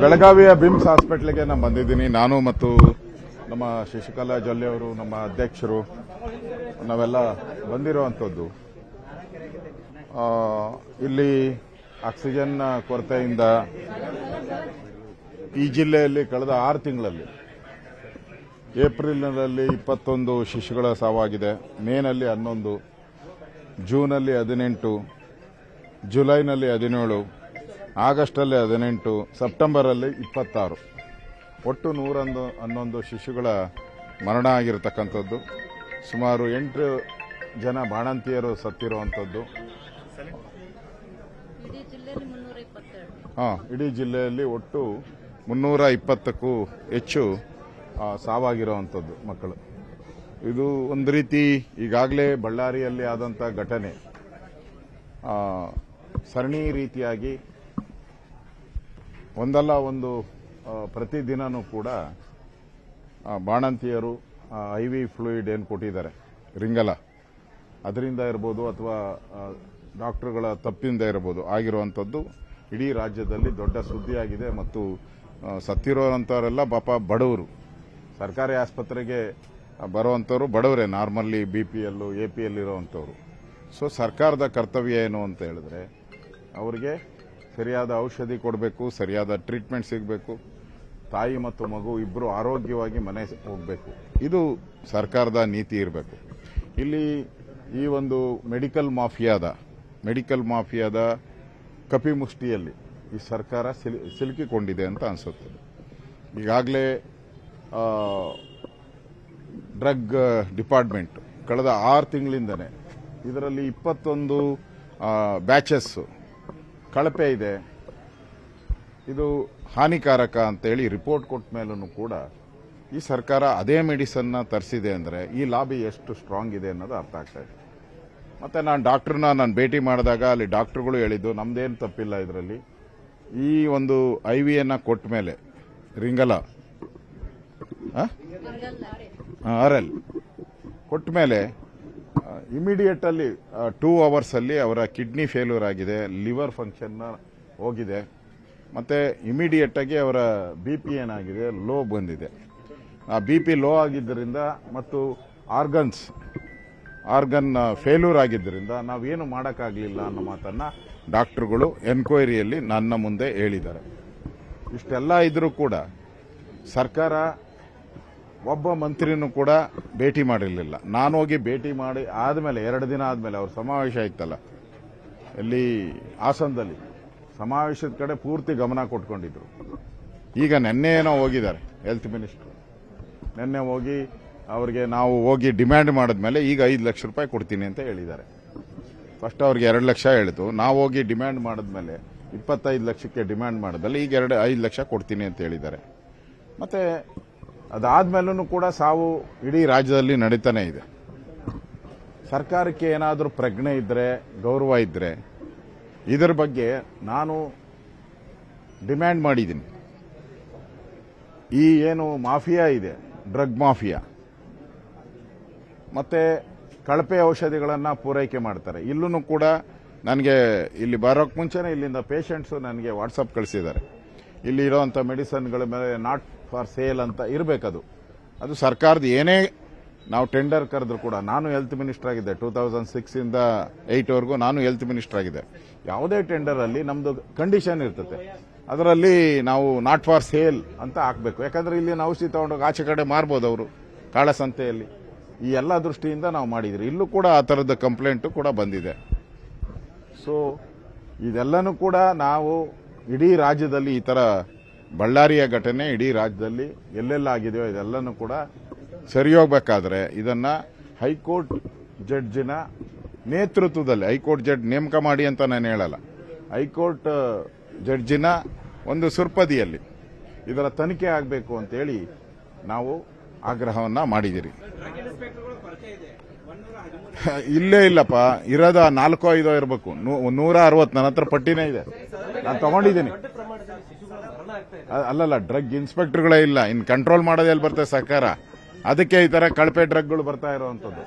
ಬೆಳಗಾವಿಯ ಬಿಮ್ಸ್ ಹಾಸ್ಪಿಟ್ಲಿಗೆ ನಾನು ಬಂದಿದ್ದೀನಿ. ನಾನು ಮತ್ತು ನಮ್ಮ ಶಶಿಕಲಾ ಜೊಲ್ಲೆ ಅವರು, ನಮ್ಮ ಅಧ್ಯಕ್ಷರು, ನಾವೆಲ್ಲ ಬಂದಿರುವಂಥದ್ದು. ಇಲ್ಲಿ ಆಕ್ಸಿಜನ್ ಕೊರತೆಯಿಂದ ಈ ಜಿಲ್ಲೆಯಲ್ಲಿ ಕಳೆದ ಆರು ತಿಂಗಳಲ್ಲಿ, ಏಪ್ರಿಲ್ನಲ್ಲಿ ಇಪ್ಪತ್ತೊಂದು ಶಿಶುಗಳ ಸಾವಾಗಿದೆ. ಮೇನಲ್ಲಿ ಹನ್ನೊಂದು, ಜೂನಲ್ಲಿ ಹದಿನೆಂಟು, ಜುಲೈನಲ್ಲಿ ಹದಿನೇಳು ಆಗಸ್ಟಲ್ಲಿ ಹದಿನೆಂಟು ಸೆಪ್ಟೆಂಬರಲ್ಲಿ ಇಪ್ಪತ್ತಾರು. ಒಟ್ಟು ನೂರೊಂದು ಹನ್ನೊಂದು ಶಿಶುಗಳ ಮರಣ ಆಗಿರತಕ್ಕಂಥದ್ದು. ಸುಮಾರು ಎಂಟು ಜನ ಬಾಣಂತಿಯರು ಸತ್ತಿರುವಂಥದ್ದು. ಹಾಂ ಇಡೀ ಜಿಲ್ಲೆಯಲ್ಲಿ ಒಟ್ಟು ಮುನ್ನೂರ ಇಪ್ಪತ್ತಕ್ಕೂ ಹೆಚ್ಚು ಸಾವಾಗಿರುವಂಥದ್ದು ಮಕ್ಕಳು. ಇದು ಒಂದು ರೀತಿ ಈಗಾಗಲೇ ಬಳ್ಳಾರಿಯಲ್ಲಿ ಆದಂಥ ಘಟನೆ. ಸರಣಿ ರೀತಿಯಾಗಿ ಒಂದಲ್ಲ, ಒಂದು ಪ್ರತಿದಿನವೂ ಕೂಡ ಬಾಣಂತಿಯರು ಐ ವಿ ಫ್ಲೂಯಿಡ್ ಏನು ಕೊಟ್ಟಿದ್ದಾರೆ, ರಿಂಗಲ. ಅದರಿಂದ ಇರ್ಬೋದು ಅಥವಾ ಡಾಕ್ಟರ್ಗಳ ತಪ್ಪಿಂದ ಇರ್ಬೋದು, ಆಗಿರುವಂಥದ್ದು ಇಡೀ ರಾಜ್ಯದಲ್ಲಿ ದೊಡ್ಡ ಸುದ್ದಿಯಾಗಿದೆ ಮತ್ತು ಸತ್ತಿರೋರಂಥವರೆಲ್ಲ ಪಾಪ ಬಡವರು. ಸರ್ಕಾರಿ ಆಸ್ಪತ್ರೆಗೆ ಬರುವಂಥವ್ರು ಬಡವರೇ, ನಾರ್ಮಲ್ಲಿ ಬಿ ಪಿ ಎಲ್ಲು ಎ ಪಿ ಎಲ್ ಇರೋವಂಥವ್ರು. ಸೊ ಸರ್ಕಾರದ ಕರ್ತವ್ಯ ಏನು ಅಂತ ಹೇಳಿದ್ರೆ, ಅವರಿಗೆ ಸರಿಯಾದ ಔಷಧಿ ಕೊಡಬೇಕು, ಸರಿಯಾದ ಟ್ರೀಟ್ಮೆಂಟ್ ಸಿಗಬೇಕು. ತಾಯಿ ಮತ್ತು ಮಗು ಇಬ್ಬರು ಆರೋಗ್ಯವಾಗಿ ಮನೆ ಹೋಗಬೇಕು. ಇದು ಸರ್ಕಾರದ ನೀತಿ ಇರಬೇಕು. ಇಲ್ಲಿ ಈ ಒಂದು ಮೆಡಿಕಲ್ ಮಾಫಿಯಾದ ಮೆಡಿಕಲ್ ಮಾಫಿಯಾದ ಕಪಿಮುಷ್ಟಿಯಲ್ಲಿ ಈ ಸರ್ಕಾರ ಸಿಲ್- ಸಿಲುಕಿಕೊಂಡಿದೆ ಅಂತ ಅನಿಸುತ್ತೆ. ಈಗಾಗಲೇ ಡ್ರಗ್ ಡಿಪಾರ್ಟ್ಮೆಂಟ್ ಕಳೆದ ಆರು ತಿಂಗಳಿಂದನೇ ಇದರಲ್ಲಿ ಇಪ್ಪತ್ತೊಂದು ಬ್ಯಾಚಸ್ ಕಳಪೆ ಇದೆ. ಇದು ಹಾನಿಕಾರಕ ಅಂತೇಳಿ ರಿಪೋರ್ಟ್ ಕೊಟ್ಟ ಮೇಲೂ ಕೂಡ ಈ ಸರ್ಕಾರ ಅದೇ ಮೆಡಿಸನ್ನ ತರಿಸಿದೆ ಅಂದರೆ ಈ ಲಾಬಿ ಎಷ್ಟು ಸ್ಟ್ರಾಂಗ್ ಇದೆ ಅನ್ನೋದು ಅರ್ಥ ಆಗ್ತಾ ಇದೆ. ಮತ್ತೆ ನಾನು ಡಾಕ್ಟರ್ನ ನಾನು ಭೇಟಿ ಮಾಡಿದಾಗ ಅಲ್ಲಿ ಡಾಕ್ಟರ್ಗಳು ಹೇಳಿದ್ದು ನಮ್ಮದೇನು ತಪ್ಪಿಲ್ಲ ಇದರಲ್ಲಿ. ಈ ಒಂದು ಐ ವಿಯನ್ನು ಕೊಟ್ಟ ಮೇಲೆ ರಿಂಗಲ ಆರ್ ಎಲ್ ಕೊಟ್ಟ ಮೇಲೆ ಇಮಿಡಿಯೇಟ್ ಅಲ್ಲಿ ಟೂ ಅವರ್ಸ್ ಅಲ್ಲಿ ಅವರ ಕಿಡ್ನಿ ಫೇಲ್ಯೂರ್ ಆಗಿದೆ ಲಿವರ್ ಫಂಕ್ಷನ್ ಹೋಗಿದೆ. ಮತ್ತೆ ಇಮಿಡಿಯೇಟ್ ಆಗಿ ಅವರ ಬಿ ಪಿ ಏನಾಗಿದೆ ಲೋ ಬಂದಿದೆ. ಆ ಬಿ ಪಿ ಲೋ ಆಗಿದ್ದರಿಂದ ಮತ್ತು ಆರ್ಗನ್ಸ್ ಆರ್ಗನ್ ಫೇಲ್ಯೂರ್ ಆಗಿದ್ದರಿಂದ ನಾವೇನು ಮಾಡೋಕ್ಕಾಗಲಿಲ್ಲ ಅನ್ನೋ ಮಾತನ್ನ ಡಾಕ್ಟರ್ಗಳು ಎನ್ಕ್ವೈರಿಯಲ್ಲಿ ನನ್ನ ಮುಂದೆ ಹೇಳಿದ್ದಾರೆ. ಇಷ್ಟೆಲ್ಲ ಇದ್ರೂ ಕೂಡ ಸರ್ಕಾರ ಒಬ್ಬ ಮಂತ್ರಿನೂ ಕೂಡ ಭೇಟಿ ಮಾಡಿರಲಿಲ್ಲ. ನಾನು ಹೋಗಿ ಭೇಟಿ ಮಾಡಿ ಆದಮೇಲೆ, ಎರಡು ದಿನ ಆದಮೇಲೆ ಅವ್ರ ಸಮಾವೇಶ ಇತ್ತಲ್ಲ ಇಲ್ಲಿ ಹಾಸನದಲ್ಲಿ ಸಮಾವೇಶದ ಕಡೆ ಪೂರ್ತಿ ಗಮನ ಕೊಟ್ಕೊಂಡಿದ್ರು. ಈಗ ನಿನ್ನೆ ಏನೋ ಹೋಗಿದ್ದಾರೆ ಹೆಲ್ತ್ ಮಿನಿಸ್ಟರ್ ನಿನ್ನೆ ಹೋಗಿ ಅವರಿಗೆ ನಾವು ಹೋಗಿ ಡಿಮ್ಯಾಂಡ್ ಮಾಡಿದ್ಮೇಲೆ ಈಗ ಐದು ಲಕ್ಷ ರೂಪಾಯಿ ಕೊಡ್ತೀನಿ ಅಂತ ಹೇಳಿದ್ದಾರೆ. ಫಸ್ಟ್ ಅವ್ರಿಗೆ ಎರಡು ಲಕ್ಷ ಹೇಳಿತು. ನಾವು ಹೋಗಿ ಡಿಮ್ಯಾಂಡ್ ಮಾಡಿದ್ಮೇಲೆ ಇಪ್ಪತ್ತೈದು ಲಕ್ಷಕ್ಕೆ ಡಿಮ್ಯಾಂಡ್ ಮಾಡಿದ್ಮೇಲೆ ಈಗ ಎರಡು, ಐದು ಲಕ್ಷ ಕೊಡ್ತೀನಿ ಅಂತ ಹೇಳಿದ್ದಾರೆ. ಮತ್ತೆ ಅದಾದ್ಮೇಲೂ ಕೂಡ ಸಾವು ಇಡೀ ರಾಜ್ಯದಲ್ಲಿ ನಡೀತಾನೆ ಇದೆ. ಸರ್ಕಾರಕ್ಕೆ ಏನಾದರೂ ಪ್ರಜ್ಞೆ ಇದ್ರೆ, ಗೌರವ ಇದ್ರೆ, ಇದರ ಬಗ್ಗೆ ನಾನು ಡಿಮ್ಯಾಂಡ್ ಮಾಡಿದ್ದೀನಿ. ಈ ಏನು ಮಾಫಿಯಾ ಇದೆ, ಡ್ರಗ್ ಮಾಫಿಯಾ. ಮತ್ತೆ ಕಳಪೆ ಔಷಧಿಗಳನ್ನು ಪೂರೈಕೆ ಮಾಡ್ತಾರೆ. ಇಲ್ಲೂ ಕೂಡ ನನಗೆ ಇಲ್ಲಿ ಬರೋಕ್ಕೆ ಮುಂಚೆನೇ ಇಲ್ಲಿಂದ ಪೇಷಂಟ್ಸು ನನಗೆ ವಾಟ್ಸಪ್ ಕಳಿಸಿದ್ದಾರೆ. ಇಲ್ಲಿ ಇರೋವಂಥ ಮೆಡಿಸನ್ಗಳ ಮೇಲೆ ನಾಟ್ ಫಾರ್ ಸೇಲ್ ಅಂತ ಇರಬೇಕದು. ಅದು ಸರ್ಕಾರದ ಏನೇ ನಾವು ಟೆಂಡರ್ ಕರೆದ್ರು ಕೂಡ, ನಾನು ಹೆಲ್ತ್ ಮಿನಿಸ್ಟರ್ ಆಗಿದ್ದೆ ಟೂ ತೌಸಂಡ್ ಸಿಕ್ಸ್ ಇಂದ ಏಟ್ ವರೆಗೂ ನಾನು ಹೆಲ್ತ್ ಮಿನಿಸ್ಟರ್ ಆಗಿದ್ದೆ. ಯಾವುದೇ ಟೆಂಡರ್ ಅಲ್ಲಿ ನಮ್ದು ಕಂಡೀಷನ್ ಇರ್ತದೆ. ಅದರಲ್ಲಿ ನಾವು ನಾಟ್ ಫಾರ್ ಸೇಲ್ ಅಂತ ಹಾಕಬೇಕು. ಯಾಕಂದ್ರೆ ಇಲ್ಲಿ ನಾವು ಔಷಧಿ ತಗೊಂಡು ಆಚೆ ಕಡೆ ಮಾರ್ಬೋದು ಅವರು, ಕಾಳಸಂತೆಯಲ್ಲಿ. ಈ ಎಲ್ಲ ದೃಷ್ಟಿಯಿಂದ ನಾವು ಮಾಡಿದ್ರಿ. ಇಲ್ಲೂ ಕೂಡ ಆ ಥರದ ಕಂಪ್ಲೇಂಟು ಕೂಡ ಬಂದಿದೆ. ಸೊ ಇದೆಲ್ಲನೂ ಕೂಡ ನಾವು ಇಡೀ ರಾಜ್ಯದಲ್ಲಿ ಈ ತರ ಬಳ್ಳಾರಿಯ ಘಟನೆ ಇಡೀ ರಾಜ್ಯದಲ್ಲಿ ಎಲ್ಲೆಲ್ಲ ಆಗಿದೆಯೋ ಇದೆಲ್ಲನೂ ಕೂಡ ಸರಿ ಹೋಗ್ಬೇಕಾದ್ರೆ ಇದನ್ನ ಹೈಕೋರ್ಟ್ ಜಡ್ಜಿನ ನೇತೃತ್ವದಲ್ಲಿ, ಹೈಕೋರ್ಟ್ ಜಡ್ಜ್ ನೇಮಕ ಮಾಡಿ ಅಂತ ನಾನು ಹೇಳಲ್ಲ. ಹೈಕೋರ್ಟ್ ಜಡ್ಜಿನ ಒಂದು ಸುರ್ಪದಿಯಲ್ಲಿ ಇದರ ತನಿಖೆ ಆಗಬೇಕು ಅಂತೇಳಿ ನಾವು ಆಗ್ರಹವನ್ನ ಮಾಡಿದಿರಿ. ಇಲ್ಲೇ ಇಲ್ಲಪ್ಪ, ಇರೋದ ನಾಲ್ಕೋ ಐದೋ ಇರಬೇಕು. ನೂರ ಅರವತ್ತು ನನ್ನ ಹತ್ರ ಪಟ್ಟಿನೇ ಇದೆ. ನಾನು ತಗೊಂಡಿದ್ದೀನಿ. ಅಲ್ಲಲ್ಲ ಡ್ರಗ್ ಇನ್ಸ್ಪೆಕ್ಟರ್ಗಳೇ ಇಲ್ಲ. ಇನ್ ಕಂಟ್ರೋಲ್ ಮಾಡೋದು ಎಲ್ಲಿ ಬರ್ತದೆ ಸರ್ಕಾರ? ಅದಕ್ಕೆ ಈ ತರ ಕಳಪೆ ಡ್ರಗ್ಗಳು ಬರ್ತಾ ಇರುವಂತದ್ದು